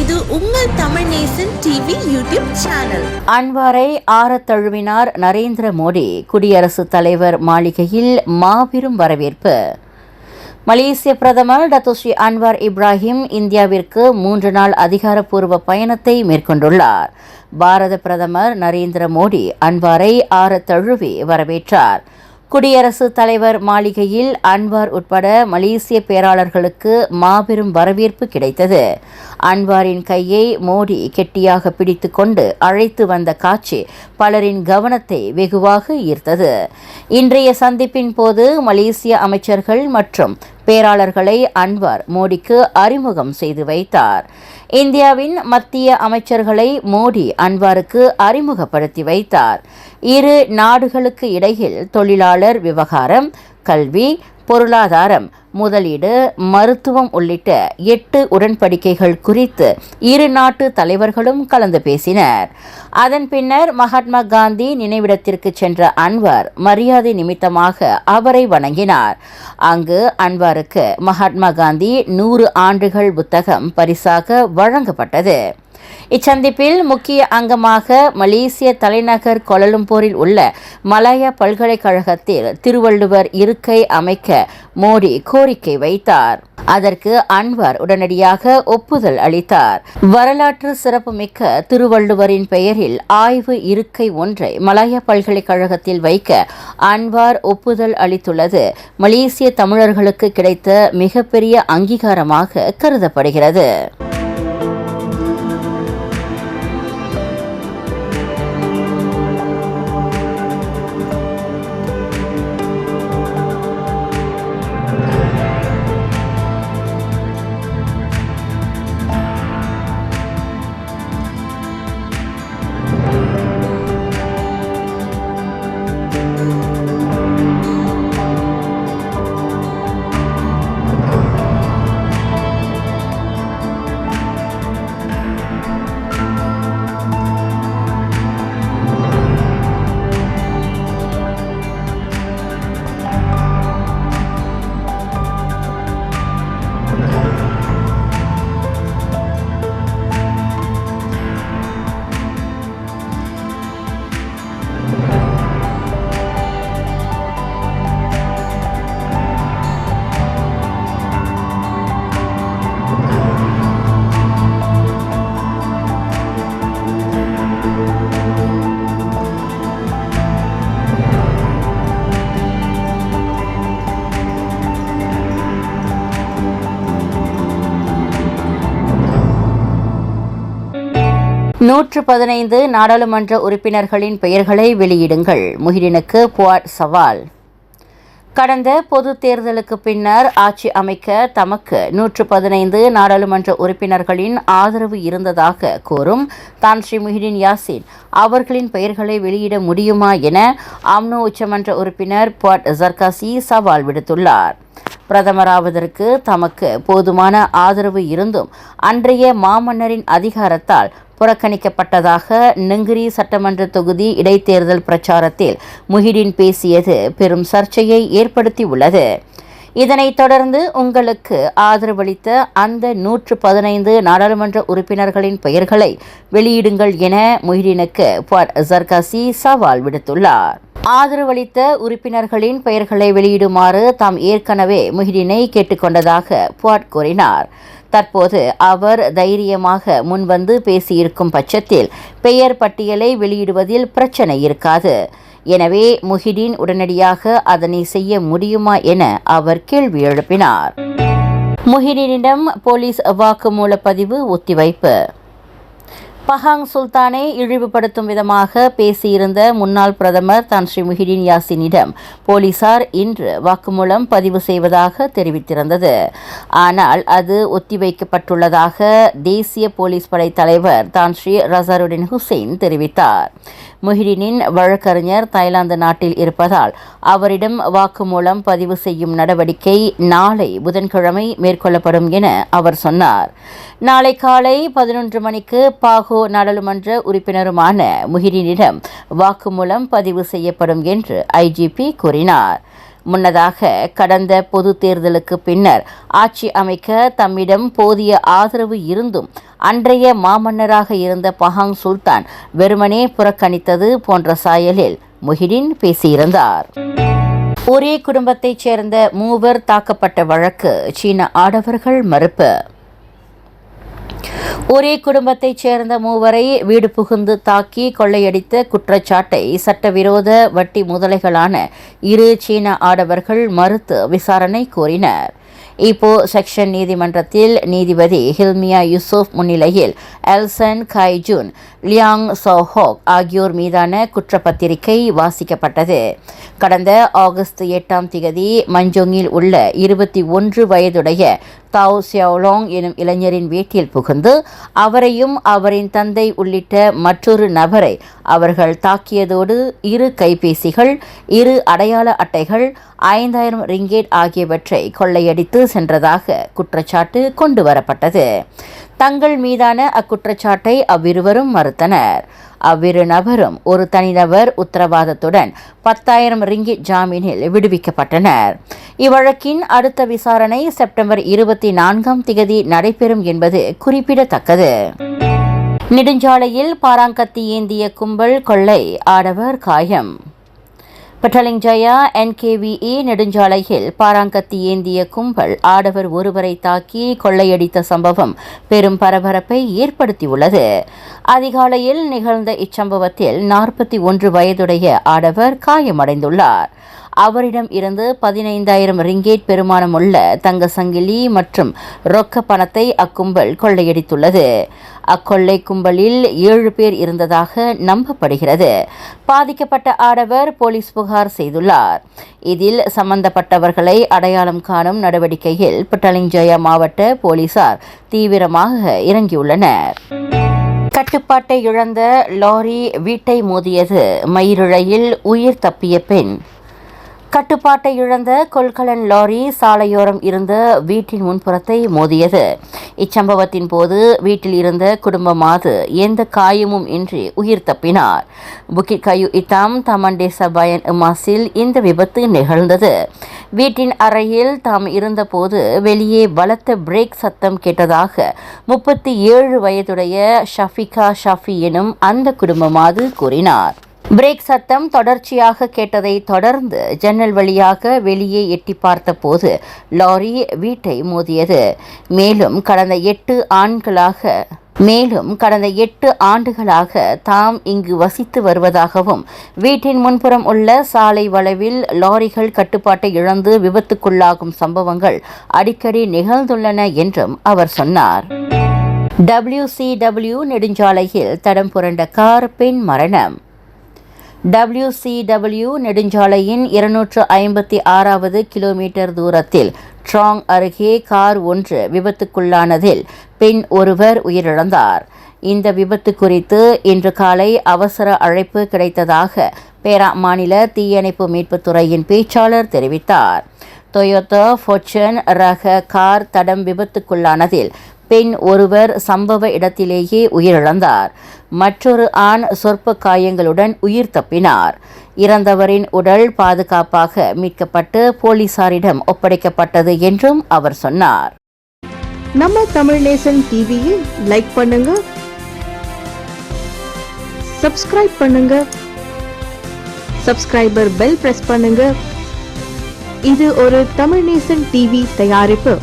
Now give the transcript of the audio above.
இது உங்கள் Tamil Nesan TV YouTube channel. அன்வாரை ஆரத்தழுவினார் நரேந்திர மோடி. குடியரசுத் தலைவர் மாளிகையில் மாபெரும் வரவேற்பு. மலேசிய பிரதமர் டத்துஸ்ரீ அன்வார் இப்ராஹிம் இந்தியாவிற்கு மூன்று நாள் அதிகாரப்பூர்வ பயணத்தை மேற்கொண்டுள்ளார். பாரத பிரதமர் நரேந்திர மோடி அன்வாரை ஆற தழுவி வரவேற்றார். குடியரசுத் தலைவர் மாளிகையில் அன்வார் உட்பட மலேசிய பேராளர்களுக்கு மாபெரும் வரவேற்பு கிடைத்தது. அன்வாரின் கையை மோடி கெட்டியாக பிடித்துக்கொண்டு அழைத்து வந்த காட்சி பலரின் கவனத்தை வெகுவாக ஈர்த்தது. இன்றைய சந்திப்பின் போது மலேசிய அமைச்சர்கள் மற்றும் பேராளர்களை அன்வார் மோடிக்கு அறிமுகம் செய்து வைத்தார். இந்தியாவின் மத்திய அமைச்சர்களை மோடி அன்வாருக்கு அறிமுகப்படுத்தி வைத்தார். இரு நாடுகளுக்கு இடையில் தொழிலாளர் விவகாரம் கல்வி பொருளாதாரம் முதலீடு மருத்துவம் உள்ளிட்ட எட்டு உடன்படிக்கைகள் குறித்து இரு நாட்டு தலைவர்களும் கலந்து பேசினர். அதன் பின்னர் மகாத்மா காந்தி நினைவிடத்திற்கு சென்ற அன்வார் மரியாதை நிமித்தமாக அவரை வணங்கினார். அங்கு அன்வாருக்கு மகாத்மா காந்தி நூறு ஆண்டுகள் புத்தகம் பரிசாக வழங்கப்பட்டது. இச்சந்திப்பில் முக்கிய அங்கமாக மலேசிய தலைநகர் கொலலும்பூரில் உள்ள மலாயா பல்கலைக்கழகத்தில் திருவள்ளுவர் இருக்கை அமைக்க மோடி கோரிக்கை வைத்தார். அதற்கு அன்வர் உடனடியாக ஒப்புதல் அளித்தார். வரலாற்று சிறப்புமிக்க திருவள்ளுவரின் பெயரில் ஆய்வு இருக்கை ஒன்றை மலாயா பல்கலைக்கழகத்தில் வைக்க அன்வார் ஒப்புதல் அளித்துள்ளது. மலேசிய தமிழர்களுக்கு கிடைத்த மிகப்பெரிய அங்கீகாரமாக கருதப்படுகிறது. நூற்று பதினைந்து நாடாளுமன்ற உறுப்பினர்களின் பெயர்களை வெளியிடுங்கள். முஹிடினுக்கு புவாட் சவால். கடந்த பொது தேர்தலுக்கு பின்னர் ஆட்சி அமைக்க தமக்கு நூற்று பதினைந்து நாடாளுமன்ற உறுப்பினர்களின் ஆதரவு இருந்ததாக கூறும் தான் ஸ்ரீ முஹிடின் யாசின். அவர்களின் பெயர்களை வெளியிட முடியுமா என அம்னோ உச்சமன்ற உறுப்பினர் புவாட் ஜர்காசி சவால் விடுத்துள்ளார். பிரதமராவதற்கு தமக்கு போதுமான ஆதரவு இருந்தும் அன்றைய மாமன்னரின் அதிகாரத்தால் புறக்கணிக்கப்பட்டதாக நெங்கிரி சட்டமன்ற தொகுதி இடைத்தேர்தல் பிரச்சாரத்தில் முஹிடின் பேசியது பெரும் சர்ச்சையை ஏற்படுத்தியுள்ளது. இதனைத் தொடர்ந்து உங்களுக்கு ஆதரவளித்த அந்த நூற்று பதினைந்து நாடாளுமன்ற உறுப்பினர்களின் பெயர்களை வெளியிடுங்கள் என முஹிடினுக்கு புவாட் ஜர்காசி சவால் விடுத்துள்ளார். ஆதரவளித்த உறுப்பினர்களின் பெயர்களை வெளியிடுமாறு தாம் ஏற்கனவே முஹிடினை கேட்டுக்கொண்டதாக புவாட் கூறினார். தற்போது அவர் தைரியமாக முன்வந்து பேசியிருக்கும் பட்சத்தில் பெயர் பட்டியலை வெளியிடுவதில் பிரச்சனை இருக்காது. எனவே முஹிடீன் உடனடியாக அதனை செய்ய முடியுமா என அவர் கேள்வி எழுப்பினார். முஹிடினிடம் போலீஸ் வாக்குமூல பதிவு ஒத்திவைப்பு. பஹாங் சுல்தானை இழிவுபடுத்தும் விதமாக பேசியிருந்த முன்னாள் பிரதமர் தான் ஸ்ரீ முஹிடின் யாசினிடம் போலீசார் இன்று வாக்குமூலம் பதிவு செய்வதாக தெரிவித்திருந்தது. ஆனால் அது ஒத்திவைக்கப்பட்டுள்ளதாக தேசிய போலீஸ் படை தலைவர் தான் ஸ்ரீ ரசருடின் ஹுசைன் தெரிவித்தார். முஹிடினின் வழக்கறிஞர் தாய்லாந்து நாட்டில் இருப்பதால் அவரிடம் வாக்குமூலம் பதிவு செய்யும் நடவடிக்கை நாளை புதன்கிழமை மேற்கொள்ளப்படும் என அவர் சொன்னார். நாளை காலை பதினொன்று மணிக்கு பாகு நாடாளுமன்ற உறுப்பினருமான முஹிடினிடம் வாக்குமூலம் பதிவு செய்யப்படும் என்று ஐஜிபி கூறினார். முன்னதாக கடந்த பொது தேர்தலுக்கு பின்னர் ஆட்சி அமைக்க தம்மிடம் போதிய ஆதரவு இருந்தும் அன்றைய மாமன்னராக இருந்த பஹாங் சுல்தான் வெறுமனே புறக்கணித்தது போன்ற சாயலில் முஹிடின் பேசியிருந்தார். ஒரே குடும்பத்தைச் சேர்ந்த மூவர் தாக்கப்பட்ட வழக்கு சீன ஆடவர்கள் மறுப்பு. ஒரே குடும்பத்தைச் சேர்ந்த மூவரை வீடு புகுந்து தாக்கி கொள்ளையடித்த குற்றச்சாட்டை சட்டவிரோத வட்டி முதலைகளான இரு சீன ஆடவர்கள் மறுத்து விசாரணை கோரினர் இப்போ செக்ஷன் நீதிமன்றத்தில் நீதிபதி ஹில்மியா யூசுப் முன்னிலையில் எல்சன் கைஜூன் லியாங் சோஹோக் ஆகியோர் மீதான குற்றப்பத்திரிகை வாசிக்கப்பட்டது. கடந்த ஆகஸ்ட் எட்டாம் திகதி மஞ்சோங்கில் உள்ள இருபத்தி ஒன்று வயதுடைய தாவ் சியாவ்லாங் எனும் இளைஞரின் வீட்டில் புகுந்து அவரையும் அவரின் தந்தை உள்ளிட்ட மற்றொரு நபரை அவர்கள் தாக்கியதோடு இரு கைபேசிகள் இரு அடையாள அட்டைகள் ஐந்தாயிரம் ரிங்கேட் ஆகியவற்றை கொள்ளையடித்து சென்றதாக குற்றச்சாட்டு கொண்டு வரப்பட்டது. தங்கள் மீதான அக்குற்றச்சாட்டை அவ்விருவரும் மறுத்தனர். அவ்விரு நபரும் ஒரு தனிநபர் உத்தரவாதத்துடன் பத்தாயிரம் ரிங்கிட் ஜாமீனில் விடுவிக்கப்பட்டனர். இவ்வழக்கின் அடுத்த விசாரணை செப்டம்பர் இருபத்தி நான்காம் திகதி நடைபெறும் என்பது குறிப்பிடத்தக்கது. நெடுஞ்சாலையில் பாராங்கத்தி ஏந்திய கும்பல் கொள்ளை ஆடவர் காயம். பட்டலிங் ஜயா என்கேவிஇ நெடுஞ்சாலையில் பாராங்கத்தி ஏந்திய கும்பல் ஆடவர் ஒருவரை தாக்கி கொள்ளையடித்த சம்பவம் பெரும் பரபரப்பை ஏற்படுத்தியுள்ளது. அதிகாலையில் நிகழ்ந்த இச்சம்பவத்தில் நாற்பத்தி ஒன்று வயதுடைய ஆடவர் காயமடைந்துள்ளார். அவரிடம் இருந்து பதினைந்தாயிரம் ரிங்கேட் பெருமானமுள்ள தங்க சங்கிலி மற்றும் ரொக்க பணத்தை அக்கும்பல் கொள்ளையடித்துள்ளது. அக்கொள்ளை கும்பலில் ஏழு பேர் இருந்ததாக நம்பப்படுகிறது. பாதிக்கப்பட்ட ஆடவர் போலீஸ் புகார் செய்துள்ளார். இதில் சம்பந்தப்பட்டவர்களை அடையாளம் காணும் நடவடிக்கையில் பட்டலிஞ்சயா மாவட்ட போலீசார் தீவிரமாக இறங்கியுள்ளனர். கட்டுப்பாட்டை இழந்த லாரி வீட்டை மோதியது மயிரிழையில் உயிர் தப்பிய பெண். கட்டுப்பாட்டை இழந்த கொள்கலன் லாரி சாலையோரம் இருந்த வீட்டின் முன்புறத்தை மோதியது. இச்சம்பவத்தின் போது வீட்டில் இருந்த குடும்பமாது எந்த காயமும் இன்றி உயிர் தப்பினார். புக்கிட் கயு இத்தாம் தமண்டே சபாயன் இமாசில் இந்த விபத்து நிகழ்ந்தது. வீட்டின் அறையில் தாம் இருந்தபோது வெளியே பலத்த பிரேக் சத்தம் கேட்டதாக முப்பத்தி ஏழு வயதுடைய ஷஃபிகா ஷஃபி எனும் அந்த குடும்பமாது கூறினார். பிரேக் சத்தம் தொடர்ச்சியாக கேட்டதை தொடர்ந்து ஜன்னல் வழியாக வெளியே எட்டி பார்த்தபோது லாரி வீட்டை மோதியது. மேலும் கடந்த எட்டு ஆண்களாக மேலும் கடந்த எட்டு ஆண்டுகளாக தாம் இங்கு வசித்து வருவதாகவும் வீட்டின் முன்புறம் உள்ள சாலை வளைவில் லாரிகள் கட்டுப்பாட்டை இழந்து விபத்துக்குள்ளாகும் சம்பவங்கள் அடிக்கடி நிகழ்ந்துள்ளன என்றும் அவர் சொன்னார். டபிள்யூசிடபிள்யூ நெடுஞ்சாலையில் தடம் புரண்ட கார் பெண் மரணம் டபிள்யூசிடபிள்யூ நெடுஞ்சாலையின் இருநூற்று ஐம்பத்தி ஆறாவது கிலோமீட்டர் தூரத்தில் ட்ராங் அருகே கார் ஒன்று விபத்துக்குள்ளானதில் பெண் ஒருவர் உயிரிழந்தார். இந்த விபத்து குறித்து இன்று காலை அவசர அழைப்பு கிடைத்ததாக பேரா மாநில தீயணைப்பு மீட்புத் துறையின் பேச்சாளர் தெரிவித்தார். டொயோட்டோ ஃபோர்ச்சன் ரக கார் தடம் விபத்துக்குள்ளானதில் பெண் ஒருவர் சம்பவ இடத்திலேயே உயிரிழந்தார். மற்றொரு ஆண் சொற்ப காயங்களுடன் உயிர் தப்பினார். இறந்தவரின் உடல் பாதுகாப்பாக மீட்கப்பட்டு போலீசாரிடம் ஒப்படைக்கப்பட்டது என்றும் அவர் சொன்னார். நம்ம தமிழ் நேசன் டிவியில் லைக் பண்ணுங்க. சப்ஸ்கிரைப் பண்ணுங்க. சப்ஸ்கிரைபர் பெல் பிரஸ் பண்ணுங்க. இது ஒரு தமிழ் நேசன் டிவி தயாரிப்பு.